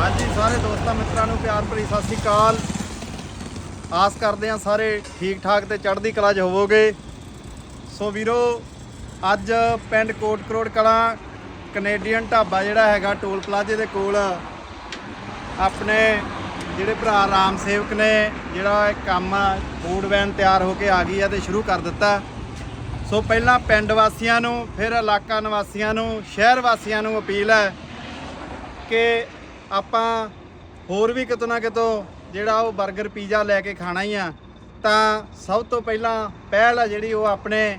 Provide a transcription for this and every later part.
ਹਾਂਜੀ, ਸਾਰੇ ਦੋਸਤਾਂ ਮਿੱਤਰਾਂ ਨੂੰ ਪਿਆਰ ਭਰੀ ਸਤਿ ਸ੍ਰੀ ਅਕਾਲ। ਆਸ ਕਰਦੇ ਹਾਂ ਸਾਰੇ ਠੀਕ ਠਾਕ ਤੇ ਚੜ੍ਹਦੀ ਕਲਾ 'ਚ ਹੋਵੋਗੇ। ਸੋ ਵੀਰੋ, ਅੱਜ ਪਿੰਡ ਕੋਟ ਕਰੋੜ ਕਲਾਂ ਕੈਨੇਡੀਅਨ ਢਾਬਾ ਜਿਹੜਾ ਹੈਗਾ ਟੋਲ ਪਲਾਜ਼ੇ ਦੇ ਕੋਲ ਆਪਣੇ ਜਿਹੜੇ ਭਰਾ ਰਾਮ ਸੇਵਕ ਨੇ, ਜਿਹੜਾ ਇਹ ਕੰਮ ਫੂਡ ਵੈਨ ਤਿਆਰ ਹੋ ਕੇ ਆ ਗਈ ਹੈ ਤੇ ਸ਼ੁਰੂ ਕਰ ਦਿੱਤਾ। ਸੋ ਪਹਿਲਾਂ ਪਿੰਡ ਵਾਸੀਆਂ ਨੂੰ, ਫਿਰ ਇਲਾਕਾ ਨਿਵਾਸੀਆਂ ਨੂੰ, ਸ਼ਹਿਰ ਵਾਸੀਆਂ ਨੂੰ ਅਪੀਲ ਹੈ ਕਿ ਆਪਾਂ ਹੋਰ ਵੀ ਕਿਤੋਂ ਨਾ ਕਿਤੋਂ ਜਿਹੜਾ ਉਹ 버ਗਰ ਪੀਜ਼ਾ ਲੈ ਕੇ ਖਾਣਾ ਹੀ ਆ, ਤਾਂ ਸਭ ਤੋਂ ਪਹਿਲਾਂ ਪਹਿਲ ਆ ਜਿਹੜੀ ਉਹ ਆਪਣੇ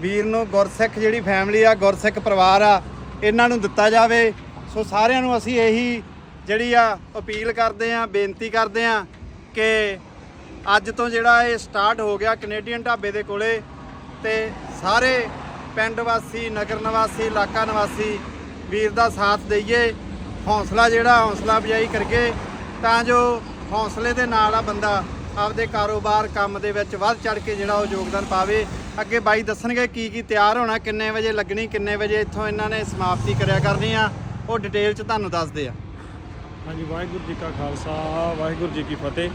ਵੀਰ ਨੂੰ ਗੁਰਸਿੱਖ ਜਿਹੜੀ ਫੈਮਿਲੀ ਆ, ਗੁਰਸਿੱਖ ਪਰਿਵਾਰ ਆ, ਇਹਨਾਂ ਨੂੰ ਦਿੱਤਾ ਜਾਵੇ। ਸੋ ਸਾਰਿਆਂ ਨੂੰ ਅਸੀਂ ਇਹੀ ਜਿਹੜੀ ਆ ਅਪੀਲ ਕਰਦੇ ਆ, ਬੇਨਤੀ ਕਰਦੇ ਆ ਕਿ ਅੱਜ ਤੋਂ ਜਿਹੜਾ ਇਹ ਸਟਾਰਟ ਹੋ ਗਿਆ ਕੈਨੇਡੀਅਨ ਢਾਬੇ ਦੇ ਕੋਲੇ ਤੇ ਸਾਰੇ ਪਿੰਡ ਵਾਸੀ, ਨਗਰ ਨਿਵਾਸੀ, ਇਲਾਕਾ ਨਿਵਾਸੀ ਵੀਰ ਦਾ ਸਾਥ ਦਈਏ। ਹੌਸਲਾ ਜਿਹੜਾ ਹੌਸਲਾ ਅਫਜ਼ਾਈ ਕਰਕੇ ਤਾਂ ਜੋ ਹੌਸਲੇ ਦੇ ਨਾਲ ਆ ਬੰਦਾ ਆਪਦੇ ਕਾਰੋਬਾਰ ਕੰਮ ਦੇ ਵਿੱਚ ਵੱਧ ਚੜ ਕੇ ਜਿਹੜਾ ਉਹ ਯੋਗਦਾਨ ਪਾਵੇ। ਅੱਗੇ ਬਾਈ ਦੱਸਣਗੇ ਕੀ ਕੀ ਤਿਆਰ ਹੋਣਾ, ਕਿੰਨੇ ਵਜੇ ਲੱਗਣੀ, ਕਿੰਨੇ ਵਜੇ ਇੱਥੋਂ ਇਹਨਾਂ ਨੇ ਸਮਾਪਤੀ ਕਰਿਆ ਕਰਨੀ ਆ, ਉਹ ਡਿਟੇਲ ਚ ਤੁਹਾਨੂੰ ਦੱਸਦੇ ਆ। ਹਾਂਜੀ, ਵਾਹਿਗੁਰੂ ਜੀ ਕਾ ਖਾਲਸਾ, ਵਾਹਿਗੁਰੂ ਜੀ ਕੀ ਫਤਿਹ।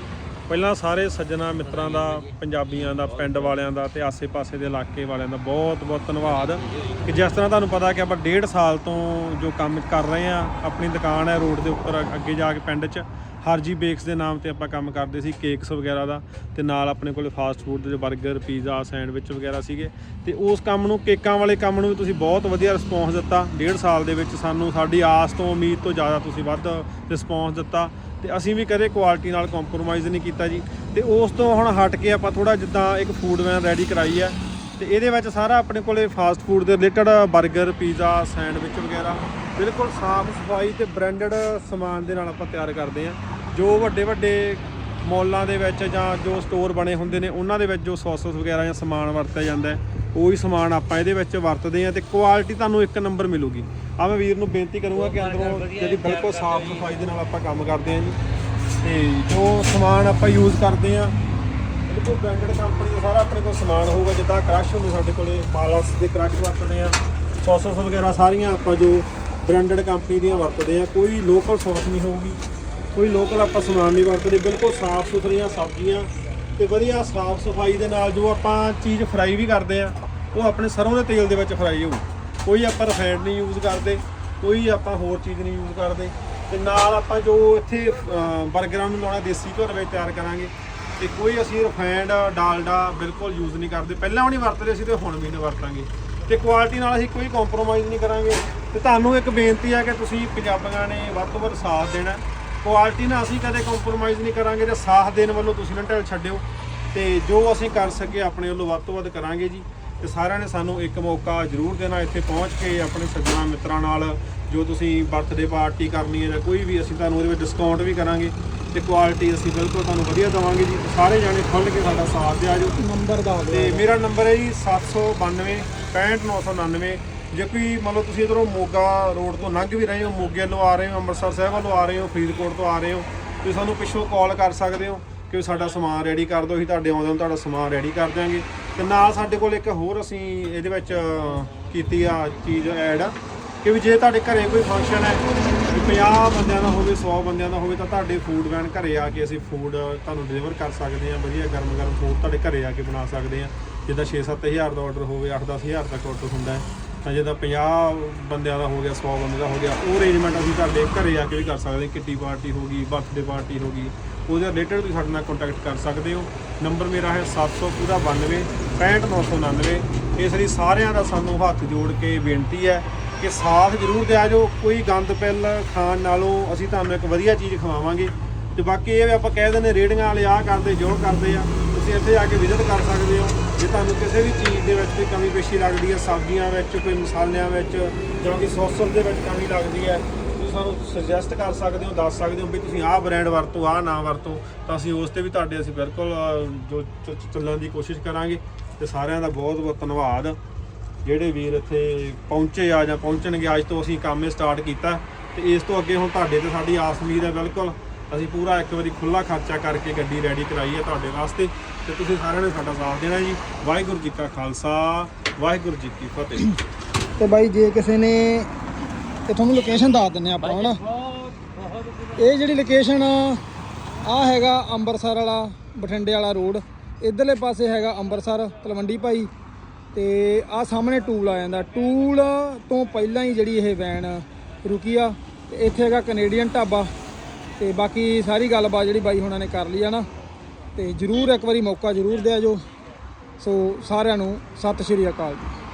ਪਹਿਲਾਂ ਸਾਰੇ ਸੱਜਣਾ ਮਿੱਤਰਾਂ ਦਾ, ਪੰਜਾਬੀਆਂ ਦਾ, ਪਿੰਡ ਵਾਲਿਆਂ ਦਾ ਤੇ ਆਸੇ-ਪਾਸੇ ਦੇ ਇਲਾਕੇ ਵਾਲਿਆਂ ਦਾ ਬਹੁਤ-ਬਹੁਤ ਧੰਨਵਾਦ। ਕਿ ਜਿਸ ਤਰ੍ਹਾਂ ਤੁਹਾਨੂੰ ਪਤਾ ਕਿ ਆਪਾਂ ਡੇਢ ਸਾਲ ਤੋਂ ਜੋ ਕੰਮ ਕਰ ਰਹੇ ਆ ਆਪਣੀ ਦੁਕਾਨ ਹੈ ਰੋਡ ਦੇ ਉੱਪਰ ਅੱਗੇ ਜਾ ਕੇ ਪਿੰਡ 'ਚ ਹਰਜੀ ਬੇਕਸ ਦੇ ਨਾਮ ਤੇ ਆਪਾਂ ਕੰਮ ਕਰਦੇ ਸੀ, ਕੇਕਸ ਵਗੈਰਾ ਦਾ ਤੇ ਨਾਲ ਆਪਣੇ ਕੋਲ ਫਾਸਟ ਫੂਡ ਦੇ 버ਗਰ ਪੀਜ਼ਾ, ਸੈਂਡਵਿਚ ਵਗੈਰਾ ਸੀਗੇ। ਤੇ ਉਸ ਕੰਮ ਨੂੰ, ਕੇਕਾਂ ਵਾਲੇ ਕੰਮ ਨੂੰ ਵੀ ਤੁਸੀਂ ਬਹੁਤ ਵਧੀਆ ਰਿਸਪੌਂਸ ਦਿੱਤਾ। ਡੇਢ ਸਾਲ ਦੇ ਵਿੱਚ ਸਾਨੂੰ ਸਾਡੀ ਆਸ ਤੋਂ, ਉਮੀਦ ਤੋਂ ਜ਼ਿਆਦਾ ਤੁਸੀਂ ਵੱਧ ਰਿਸਪੌਂਸ ਦਿੱਤਾ। ਤੇ ਅਸੀਂ ਵੀ ਕਦੇ ਕੁਆਲਿਟੀ ਨਾਲ ਕੰਪਰੋਮਾਈਜ਼ ਨਹੀਂ ਕੀਤਾ ਜੀ। ਤੇ ਉਸ ਤੋਂ ਹੁਣ ਹਟ ਕੇ ਆਪਾਂ ਥੋੜਾ ਜਿੱਦਾਂ ਇੱਕ ਫੂਡ ਵੈਨ ਰੈਡੀ ਕਰਾਈ ਹੈ। ਤੇ ਇਹਦੇ ਵਿੱਚ ਸਾਰਾ ਆਪਣੇ ਕੋਲੇ ਫਾਸਟ ਫੂਡ ਦੇ ਰਿਲੇਟਡ 버ਗਰ ਪੀਜ਼ਾ ਸੈਂਡਵਿਚ ਵਗੈਰਾ ਬਿਲਕੁਲ ਸਾਫ਼ ਸਫ਼ਾਈ ਤੇ ਬ੍ਰਾਂਡਡ ਸਮਾਨ ਦੇ ਨਾਲ ਆਪਾਂ ਤਿਆਰ ਕਰਦੇ ਹਾਂ। ਜੋ ਵੱਡੇ ਵੱਡੇ ਮੌਲਾਂ ਦੇ ਵਿੱਚ ਜਾਂ ਜੋ ਸਟੋਰ ਬਣੇ ਹੁੰਦੇ ਨੇ, ਉਹਨਾਂ ਦੇ ਵਿੱਚ ਜੋ ਸੌਸਸ ਵਗੈਰਾ ਜਾਂ ਸਮਾਨ ਵਰਤਿਆ ਜਾਂਦਾ ਉਹੀ ਸਮਾਨ ਆਪਾਂ ਇਹਦੇ ਵਿੱਚ ਵਰਤਦੇ ਹਾਂ ਤੇ ਕੁਆਲਿਟੀ ਤੁਹਾਨੂੰ ਇੱਕ ਨੰਬਰ ਮਿਲੂਗੀ। ਆ ਮੈਂ ਵੀਰ ਨੂੰ ਬੇਨਤੀ ਕਰੂੰਗਾ ਕਿ ਅੰਦਰੋਂ ਜਿਹੜੀ ਬਿਲਕੁਲ ਸਾਫ਼ ਸਫ਼ਾਈ ਦੇ ਨਾਲ ਆਪਾਂ ਕੰਮ ਕਰਦੇ ਹਾਂ ਜੀ। ਤੇ ਜੋ ਸਮਾਨ ਆਪਾਂ ਯੂਜ਼ ਕਰਦੇ ਹਾਂ, ਬਿਲਕੁਲ ਬ੍ਰਾਂਡਡ ਕੰਪਨੀ ਦਾ ਸਾਰਾ ਆਪਣੇ ਕੋਲ ਸਮਾਨ ਹੋਊਗਾ, ਜਿੱਦਾਂ ਕ੍ਰਸ਼ ਹੁੰਦੇ ਸਾਡੇ ਕੋਲੇ ਮਾਲਸ ਦੇ ਕ੍ਰਸ਼ ਵਰਤਦੇ ਆ ਸੌਸਸ ਵਗੈਰਾ ਸਾਰੀਆਂ ਆਪਾਂ ਜੋ ਬ੍ਰਾਂਡਡ ਕੰਪਨੀ ਦੀਆਂ ਵਰਤਦੇ ਆ ਕੋਈ ਲੋਕਲ ਸੌਸ ਨਹੀਂ ਹੋਊਗੀ। ਕੋਈ ਲੋਕਲ ਆਪਾਂ ਸਮਾਨ ਨਹੀਂ ਵਰਤਦੇ ਬਿਲਕੁਲ ਸਾਫ਼ ਸੁਥਰੀਆਂ ਸਬਜ਼ੀਆਂ ਤੇ ਵਧੀਆ ਸਾਫ਼ ਸਫ਼ਾਈ ਦੇ ਨਾਲ ਜੋ ਆਪਾਂ ਚੀਜ਼ ਫਰਾਈ ਵੀ ਕਰਦੇ ਆ ਉਹ ਆਪਣੇ ਸਰੋਂ ਦੇ ਤੇਲ ਦੇ ਵਿੱਚ ਫਰਾਈ ਹੋਊ। ਕੋਈ ਆਪਾਂ ਰਿਫਾਈਨਡ ਨਹੀਂ ਯੂਜ਼ ਕਰਦੇ ਕੋਈ ਆਪਾਂ ਹੋਰ ਚੀਜ਼ ਨਹੀਂ ਯੂਜ਼ ਕਰਦੇ ਤੇ ਨਾਲ ਆਪਾਂ ਜੋ ਇੱਥੇ ਅਹ, 버ਗਰਾਂ ਨੂੰ ਲਾਉਣਾ ਦੇਸੀ ਘਰ ਵਿੱਚ ਤਿਆਰ ਕਰਾਂਗੇ ਤੇ ਕੋਈ ਅਸੀਂ ਰਿਫਾਈਨਡ ਡਾਲਡਾ ਬਿਲਕੁਲ ਯੂਜ਼ ਨਹੀਂ ਕਰਦੇ। ਪਹਿਲਾਂ ਵੀ ਨਹੀਂ ਵਰਤਦੇ ਸੀ ਤੇ ਹੁਣ ਵੀ ਨਹੀਂ ਵਰਤਾਂਗੇ। ਤੇ ਕੁਆਲਿਟੀ ਨਾਲ ਅਸੀਂ ਕੋਈ ਕੰਪਰੋਮਾਈਜ਼ ਨਹੀਂ ਕਰਾਂਗੇ। ਤੇ ਤੁਹਾਨੂੰ ਇੱਕ ਬੇਨਤੀ ਆ ਕਿ ਤੁਸੀਂ ਪੰਜਾਬੀਆਂ ਨੇ ਵੱਧ ਤੋਂ ਵੱਧ ਸਾਥ ਦੇਣਾ। ਕੁਆਲਿਟੀ ਨਾਲ ਅਸੀਂ ਕਦੇ ਕੰਪਰੋਮਾਈਜ਼ ਨਹੀਂ ਕਰਾਂਗੇ ਤੇ ਸਾਥ ਦੇਣ ਵੱਲੋਂ ਤੁਸੀਂ ਨਾ ਢਿੱਲ ਛੱਡਿਓ। ਤੇ ਜੋ ਅਸੀਂ ਕਰ ਸਕੇ ਆਪਣੇ ਵੱਲੋਂ ਵੱਧ ਤੋਂ ਵੱਧ ਕਰਾਂਗੇ ਜੀ। ਤੇ ਸਾਰਿਆਂ ਨੇ ਸਾਨੂੰ ਇੱਕ ਮੌਕਾ ਜ਼ਰੂਰ ਦੇਣਾ ਇੱਥੇ ਪਹੁੰਚ ਕੇ ਆਪਣੇ ਸੱਜਣਾ ਮਿੱਤਰਾਂ ਨਾਲ ਜੋ ਤੁਸੀਂ ਬਰਥਡੇ ਪਾਰਟੀ ਕਰਨੀ ਹੈ ਜਾਂ ਕੋਈ ਵੀ ਅਸੀਂ ਤੁਹਾਨੂੰ ਉਹਦੇ ਵਿੱਚ ਡਿਸਕਾਊਂਟ ਵੀ ਕਰਾਂਗੇ। ਤੇ ਕੁਆਲਿਟੀ ਅਸੀਂ ਬਿਲਕੁਲ ਤੁਹਾਨੂੰ ਵਧੀਆ ਦੇਵਾਂਗੇ ਜੀ। ਸਾਰੇ ਜਾਣੇ ਖੁੱਲ੍ਹ ਕੇ ਸਾਡਾ ਸਾਥ ਦਿਆ ਜੋ। ਨੰਬਰ ਦਾ ਤੇ ਮੇਰਾ ਨੰਬਰ ਹੈ ਜੀ 792 65999 ਜੇ ਕੋਈ ਮੰਨ ਲਓ ਤੁਸੀਂ ਇਧਰੋਂ ਮੋਗਾ ਰੋਡ ਤੋਂ ਲੰਘ ਵੀ ਰਹੇ ਹੋ, ਮੋਗੇ ਵੱਲੋਂ ਆ ਰਹੇ ਹੋ, ਅੰਮ੍ਰਿਤਸਰ ਸਾਹਿਬ ਵੱਲੋਂ ਆ ਰਹੇ ਹੋ, ਫਰੀਦਕੋਟ ਤੋਂ ਆ ਰਹੇ ਹੋ, ਤੁਸੀਂ ਸਾਨੂੰ ਪਿੱਛੋਂ ਕਾਲ ਕਰ ਸਕਦੇ ਹੋ ਕਿ ਸਾਡਾ ਸਮਾਨ ਰੈਡੀ ਕਰ ਦਿਓ, ਅਸੀਂ ਤੁਹਾਡੇ ਆਉਂਦੇ ਨੂੰ ਤੁਹਾਡਾ ਸਮਾਨ ਰੈਡੀ ਕਰ ਦਿਆਂਗੇ। ਤੇ ਨਾਲ ਸਾਡੇ ਕੋਲ ਇੱਕ ਹੋਰ ਅਸੀਂ ਇਹਦੇ ਵਿੱਚ ਕੀਤੀ ਆ ਚੀਜ਼ ਐਡ ਕਿ ਵੀ ਜੇ ਤੁਹਾਡੇ ਘਰੇ ਕੋਈ ਫੰਕਸ਼ਨ ਹੈ, ਵੀ 50 ਬੰਦਿਆਂ ਦਾ ਹੋਵੇ 100 ਬੰਦਿਆਂ ਦਾ ਹੋਵੇ, ਤਾਂ ਤੁਹਾਡੇ ਫੂਡ ਵੈਨ ਘਰੇ ਆ ਕੇ ਅਸੀਂ ਫੂਡ ਤੁਹਾਨੂੰ ਡਿਲੀਵਰ ਕਰ ਸਕਦੇ ਹਾਂ। ਵਧੀਆ ਗਰਮ ਗਰਮ ਫੂਡ ਤੁਹਾਡੇ ਘਰੇ ਆ ਕੇ ਬਣਾ ਸਕਦੇ ਹਾਂ। ਜਿੱਦਾਂ 6-7000 ਦਾ ਆਰਡਰ ਹੋਵੇ 8-10000 ਤੱਕ ਆਰਡਰ ਹੁੰਦਾ ਹੈ। ਤਾਂ ਜਿੱਦਾਂ 50 ਬੰਦਿਆਂ ਦਾ ਹੋ ਗਿਆ 100 ਬੰਦੇ ਦਾ ਹੋ ਗਿਆ, ਉਹ ਅਰੇਂਜਮੈਂਟ ਅਸੀਂ ਤੁਹਾਡੇ ਘਰੇ ਆ ਕੇ ਵੀ ਕਰ ਸਕਦੇ ਹਾਂ। ਕਿੱਟੀ ਪਾਰਟੀ ਹੋ ਗਈ ਬਰਥਡੇ ਪਾਰਟੀ ਹੋ ਗਈ, ਉਹਦੇ ਰਿਲੇਟਡ ਤੁਸੀਂ ਸਾਡੇ ਨਾਲ ਕੰਟੈਕਟ ਕਰ ਸਕਦੇ ਹੋ। ਨੰਬਰ ਮੇਰਾ ਹੈ 700 ਪੂਰਾ 92 65999 ਇਸ ਲਈ ਸਾਰਿਆਂ ਦਾ ਸਾਨੂੰ ਹੱਥ ਜੋੜ ਕੇ ਬੇਨਤੀ ਹੈ ਕਿ ਸਾਥ ਜ਼ਰੂਰ ਦਿਆ ਜੋ ਕੋਈ ਗੰਦ ਪਿੱਲ ਖਾਣ ਨਾਲੋਂ ਅਸੀਂ ਤੁਹਾਨੂੰ ਇੱਕ ਵਧੀਆ ਚੀਜ਼ ਖਵਾਵਾਂਗੇ। ਤੇ ਬਾਕੀ ਇਹ ਵੀ ਆਪਾਂ ਕਹਿ ਦਿੰਦੇ ਰੇੜੀਆਂ ਵਾਲੇ ਆਹ ਕਰਦੇ ਜੋ ਕਰਦੇ ਆ। ਤੁਸੀਂ ਇੱਥੇ ਆ ਕੇ ਵਿਜ਼ਿਟ ਕਰ ਸਕਦੇ ਹੋ। ਜੇ ਤੁਹਾਨੂੰ ਕਿਸੇ ਵੀ ਚੀਜ਼ ਦੇ ਵਿੱਚ ਕੋਈ ਕਮੀ ਪੇਸ਼ੀ ਲੱਗਦੀ ਹੈ, ਸਬਜ਼ੀਆਂ ਵਿੱਚ, ਕੋਈ ਮਸਾਲਿਆਂ ਵਿੱਚ, ਜਾਂ ਕਿ ਸੌਸਰ ਦੇ ਵਿੱਚ ਕਮੀ ਲੱਗਦੀ ਹੈ, ਤੁਸੀਂ ਸਾਨੂੰ ਸੁਜੈਸਟ ਕਰ ਸਕਦੇ ਹੋ, ਦੱਸ ਸਕਦੇ ਹੋ ਵੀ ਤੁਸੀਂ ਆਹ ਬ੍ਰਾਂਡ ਵਰਤੋ, ਆਹ ਨਾ ਵਰਤੋ, ਤਾਂ ਅਸੀਂ ਉਸ ਤੇ ਵੀ ਤੁਹਾਡੇ ਅਸੀਂ ਬਿਲਕੁਲ ਜੋ ਚੱਲਣ ਦੀ ਕੋਸ਼ਿਸ਼ ਕਰਾਂਗੇ। ਤੇ ਸਾਰਿਆਂ ਦਾ ਬਹੁਤ ਬਹੁਤ ਧੰਨਵਾਦ। ਜਿਹੜੇ ਵੀਰ ਇੱਥੇ ਪਹੁੰਚੇ ਆ ਜਾਂ ਪਹੁੰਚਣਗੇ, ਅੱਜ ਤੋਂ ਅਸੀਂ ਕੰਮ ਸਟਾਰਟ ਕੀਤਾ। ਤੇ ਇਸ ਤੋਂ ਅੱਗੇ ਹੁਣ ਤੁਹਾਡੇ ਤੇ ਸਾਡੀ ਆਸ ਉਮੀਦ ਹੈ ਬਿਲਕੁਲ। ਅਸੀਂ ਪੂਰਾ ਇੱਕ ਵਾਰੀ ਖੁੱਲਾ ਖਰਚਾ ਕਰਕੇ ਗੱਡੀ ਰੈਡੀ ਕਰਾਈ ਹੈ ਤੁਹਾਡੇ ਵਾਸਤੇ। ਤੇ ਤੁਸੀਂ ਸਾਰਿਆਂ ਨੇ ਸਾਡਾ ਸਾਥ ਦੇਣਾ ਜੀ। ਵਾਹਿਗੁਰੂ ਜੀ ਕਾ ਖਾਲਸਾ ਵਾਹਿਗੁਰੂ ਜੀ ਕੀ ਫਤਿਹ। ਤੇ ਬਾਈ ਜੇ ਕਿਸੇ ਨੇ ਤੇ ਤੁਹਾਨੂੰ ਲੋਕੇਸ਼ਨ ਦੱਸ ਦਿੰਨੇ ਆਪਾਂ ਹਨਾ। ਇਹ ਜਿਹੜੀ ਲੋਕੇਸ਼ਨ ਆ ਹੈਗਾ ਅੰਮ੍ਰਿਤਸਰ ਵਾਲਾ ਬਠਿੰਡੇ ਵਾਲਾ ਰੋਡ ਇਧਰਲੇ ਪਾਸੇ ਹੈਗਾ ਅੰਮ੍ਰਿਤਸਰ ਤਲਵੰਡੀ ਭਾਈ। ਤੇ ਆ ਸਾਹਮਣੇ ਟੂਲ ਆ ਜਾਂਦਾ। ਟੂਲ ਤੋਂ ਪਹਿਲਾਂ ਹੀ ਜਿਹੜੀ ਇਹ ਵੈਨ ਰੁਕੀ ਆ। ਤੇ ਇੱਥੇ ਹੈਗਾ ਕੈਨੇਡੀਅਨ ਢਾਬਾ। ਤੇ ਬਾਕੀ ਸਾਰੀ ਗੱਲਬਾਤ ਜਿਹੜੀ ਬਾਈ ਹੁਣਾਂ ਨੇ ਕਰ ਲਈ ਆ ਨਾ। ਤੇ ਜਰੂਰ ਇੱਕ ਵਾਰੀ ਮੌਕਾ ਜਰੂਰ ਦਿਆ ਜੋ। ਸੋ ਸਾਰਿਆਂ ਨੂੰ ਸਤਿ ਸ਼੍ਰੀ ਅਕਾਲ ਜੀ।